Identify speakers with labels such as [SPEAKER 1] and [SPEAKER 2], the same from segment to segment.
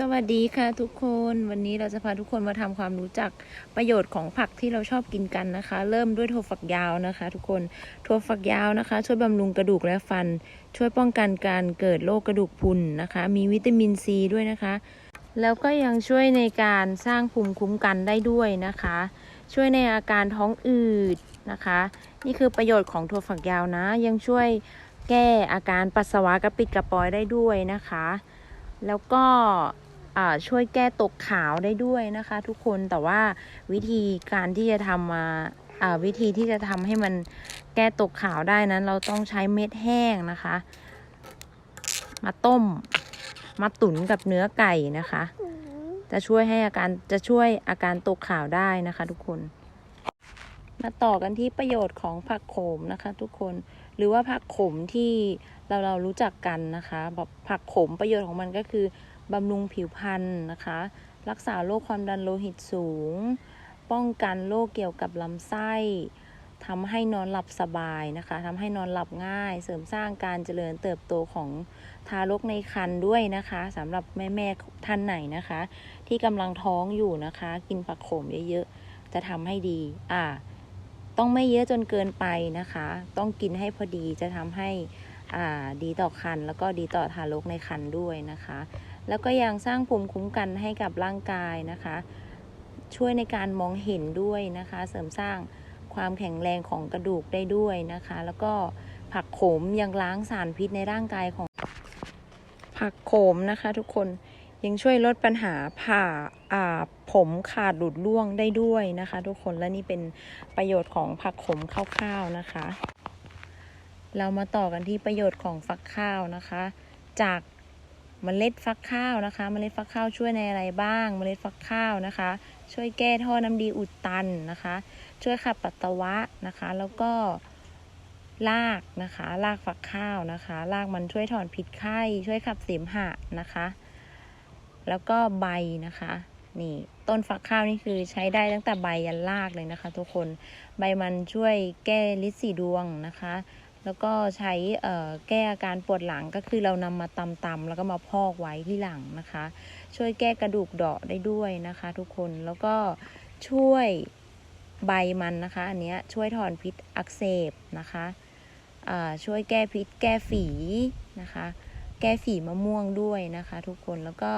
[SPEAKER 1] สวัสดีค่ะทุกคนวันนี้เราจะพาทุกคนมาทำความรู้จักประโยชน์ของผักที่เราชอบกินกันนะคะ เริ่มด้วยถั่วฝักยาวนะคะ ทุกคนถั่วฝักยาวนะคะ ช่วยบำรุงกระดูกและฟัน ช่วยป้องกันการเกิดโรคกระดูกพรุนนะคะ มีวิตามินซีด้วยนะคะ แล้วก็ยังช่วยในการสร้างภูมิคุ้มกันได้ด้วยนะคะ ช่วยในอาการท้องอืดนะคะ นี่คือประโยชน์ของถั่วฝักยาวนะ ยังช่วยแก้อาการปัสสาวะกระปิดกระปอยได้ด้วยนะคะ แล้วก็ ช่วยแก้ตกขาวได้ด้วยนะคะ ทุกคนแต่ว่าวิธีการที่จะทำมาวิธีที่จะทำให้มันแก้ตกขาวได้นั้น เราต้องใช้เม็ดแห้งนะคะ มาต้มมาตุ๋นกับเนื้อไก่นะคะ จะช่วยให้อาการจะช่วยอาการตกขาวได้นะคะ ทุกคน มาต่อกันที่ประโยชน์ของผักโขมนะคะ ทุกคนหรือว่าผักขมที่เราเรารู้จักกันนะคะแบบผักขมประโยชน์ของมันก็คือ บำรุงผิวพรรณนะคะ รักษาโรคความดันโลหิตสูง ป้องกันโรคเกี่ยวกับลำไส้ทำให้นอนหลับสบายนะคะทำให้นอนหลับง่าย เสริมสร้างการเจริญเติบโตของทารกในครรภ์ด้วยนะคะสำหรับแม่ๆท่านไหนนะคะ ที่กำลังท้องอยู่นะคะ กินผักโขมเยอะๆจะทำให้ดี อ่า ต้องไม่เยอะจนเกินไปนะคะ ต้องกินให้พอดีจะทำให้อ่าดีต่อครรภ์แล้วก็ดีต่อทารกในครรภ์ด้วยนะคะ แล้วก็ยังสร้างภูมิคุ้มกันให้กับร่างกายนะคะ ช่วยในการมองเห็นด้วยนะคะ เสริมสร้างความแข็งแรงของกระดูกได้ด้วยนะคะ แล้วก็ผักโขมยังล้างสารพิษในร่างกายของ ผักโขมนะคะทุกคนยังช่วยลดปัญหาผ่าอ่าผมขาดหลุดร่วงได้ด้วยนะคะ ทุกคนและนี่เป็นประโยชน์ของผักขมข้าวๆนะคะ เรามาต่อกันที่ประโยชน์ของฟักข้าวนะคะ จาก เมล็ดฟักข้าวนะคะเมล็ดฟักข้าวช่วยในอะไรบ้างเมล็ดฟักข้าวนะคะ ช่วยแก้ท่อน้ำดีอุดตันนะคะ ช่วยขับปัสสาวะนะคะ แล้วก็รากนะคะรากฟักข้าวนะคะรากมันช่วยถอนพิษไข้ ช่วยขับเสมหะนะคะ แล้วก็ใบนะคะนี่ต้นฟักข้าวนี่คือใช้ได้ตั้งแต่ใบยันรากเลยนะคะ ทุกคนใบมันช่วยแก้ลิดสีดวงนะคะ แล้วก็ใช้แก้อาการปวดหลังก็คือเรานำมาตำตำๆแล้วก็มาพอกไว้ที่หลังนะคะ ช่วยแก้กระดูกเดาะได้ด้วยนะคะ ทุกคนแล้วก็ช่วยใบมันนะคะ อันนี้ช่วยถอนพิษอักเสบนะคะช่วยแก้พิษแก้ฝีนะคะ แก้ฝีมะม่วงด้วยนะคะ ทุกคนแล้วก็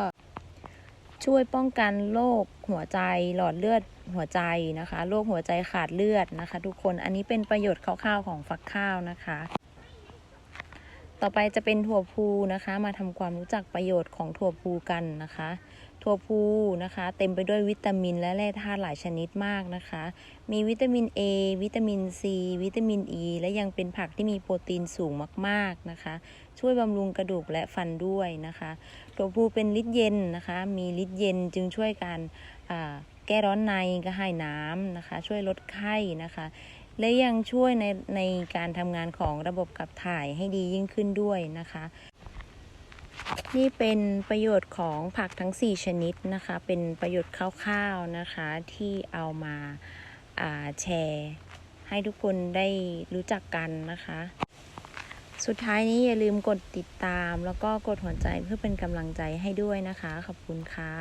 [SPEAKER 1] ช่วยป้องกันโรคหัวใจหลอดเลือด หัวใจนะคะโรคหัวใจขาดเลือดนะคะ ทุกคนอันนี้เป็นประโยชน์คร่าวๆของฟักข้าวนะคะ ต่อไปจะเป็นถั่วพูนะคะ มาทำความรู้จักประโยชน์ของถั่วพูกันนะคะ ถั่วพูนะคะ เต็มไปด้วยวิตามินและแร่ธาตุหลายชนิดมากนะคะ มีวิตามิน A วิตามิน C วิตามิน E และยังเป็นผักที่มีโปรตีนสูงมากๆนะคะ ช่วยบำรุงกระดูกและฟันด้วยนะคะ ถั่วพูเป็นฤทธิ์เย็นนะคะ มีฤทธิ์เย็นจึงช่วยการอ่า แก้ร้อนในกระหายน้ำนะคะ ช่วยลดไข้นะคะ และยังช่วยในในการทำงานของระบบขับถ่ายให้ดียิ่งขึ้นด้วยนะคะ นี่เป็นประโยชน์ของผักทั้ง 4 ชนิดนะคะ เป็นประโยชน์คร่าวๆนะคะที่เอามาาแชร์ให้ทุกคนได้รู้จักกันนะคะ สุดท้ายนี้อย่าลืมกดติดตาม แล้วก็กดหัวใจเพื่อเป็นกำลังใจให้ด้วยนะคะ ขอบคุณค่ะ